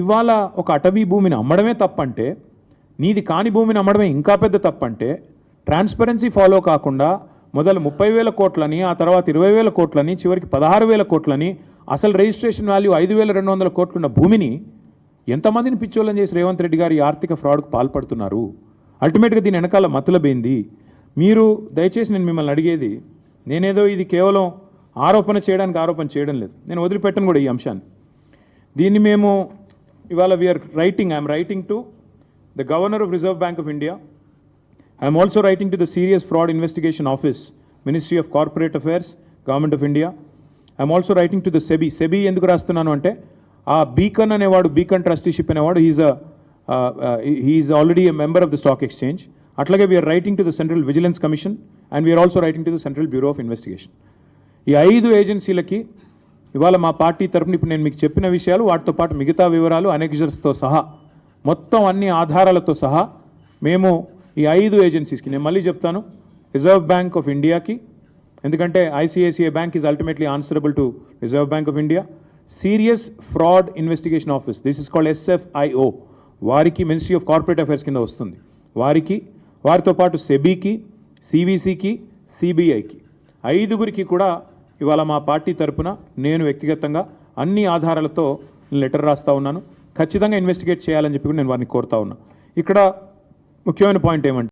ఇవాళ ఒక అటవీ భూమిని అమ్మడమే తప్పంటే నీది కాని భూమిని అమ్మడమే ఇంకా పెద్ద తప్పంటే ట్రాన్స్పరెన్సీ ఫాలో కాకుండా మొదలు ముప్పై వేల కోట్లని ఆ తర్వాత ఇరవై వేల కోట్లని చివరికి పదహారు వేల కోట్లని అసలు రిజిస్ట్రేషన్ వాల్యూ ఐదు వేల రెండు వందల కోట్లున్న భూమిని ఎంతమందిని పిచ్చోళ్ళని చేసి రేవంత్ రెడ్డి గారు ఈ ఆర్థిక ఫ్రాడ్కు పాల్పడుతున్నారు? అల్టిమేట్గా దీని వెనకాల మతలబేంది మీరు దయచేసి నేను మిమ్మల్ని అడిగేది నేనేదో ఇది కేవలం ఆరోపణ చేయడానికి ఆరోపణ చేయడం లేదు. నేను వదిలిపెట్టను కూడా ఈ అంశాన్ని. దీన్ని మేము ఇవాళ we are writing I'm writing to the governor of reserve bank of India I'm also writing to the serious fraud investigation office ministry of corporate affairs government of India I'm also writing to the SEBI SEBI ఎందుకు రాస్తున్నాను అంటే ఆ beacon అనేవాడు beacon trusteeship అనేవాడు he's he is already a member of the stock exchange అట్లాగే we are writing to the central vigilance commission and we are also writing to the central bureau of investigation ఈ ఐదు ఏజెన్సీలకి ఇవాళ మా party తరపున ఇప్పుడు నేను మీకు చెప్పిన విషయాలు వాటితో పాటు మిగతా వివరాలు అనెక్జర్స్తో సహా మొత్తం అన్ని ఆధారాలతో సహా మేము ఈ ఐదు ఏజెన్సీస్కి నేను మళ్ళీ చెప్తాను రిజర్వ్ బ్యాంక్ ఆఫ్ ఇండియాకి ఎందుకంటే ICICI bank is ultimately answerable to Reserve Bank of India serious fraud investigation office this is called SFIO వారికి మినిస్ట్రీ ఆఫ్ కార్పొరేట్ అఫైర్స్ కింద వస్తుంది. వారికి వారితో పాటు సెబీకి సివిసికి సిబిఐకి ఐదుగురికి కూడా ఇవాళ మా పార్టీ తరపున నేను వ్యక్తిగతంగా అన్ని ఆధారాలతో లెటర్ రాస్తా ఉన్నాను. ఖచ్చితంగా ఇన్వెస్టిగేట్ చేయాలని చెప్పి నేను వారిని కోరుతా ఉన్నా. ఇక్కడ ముఖ్యమైన పాయింట్ ఏమంటే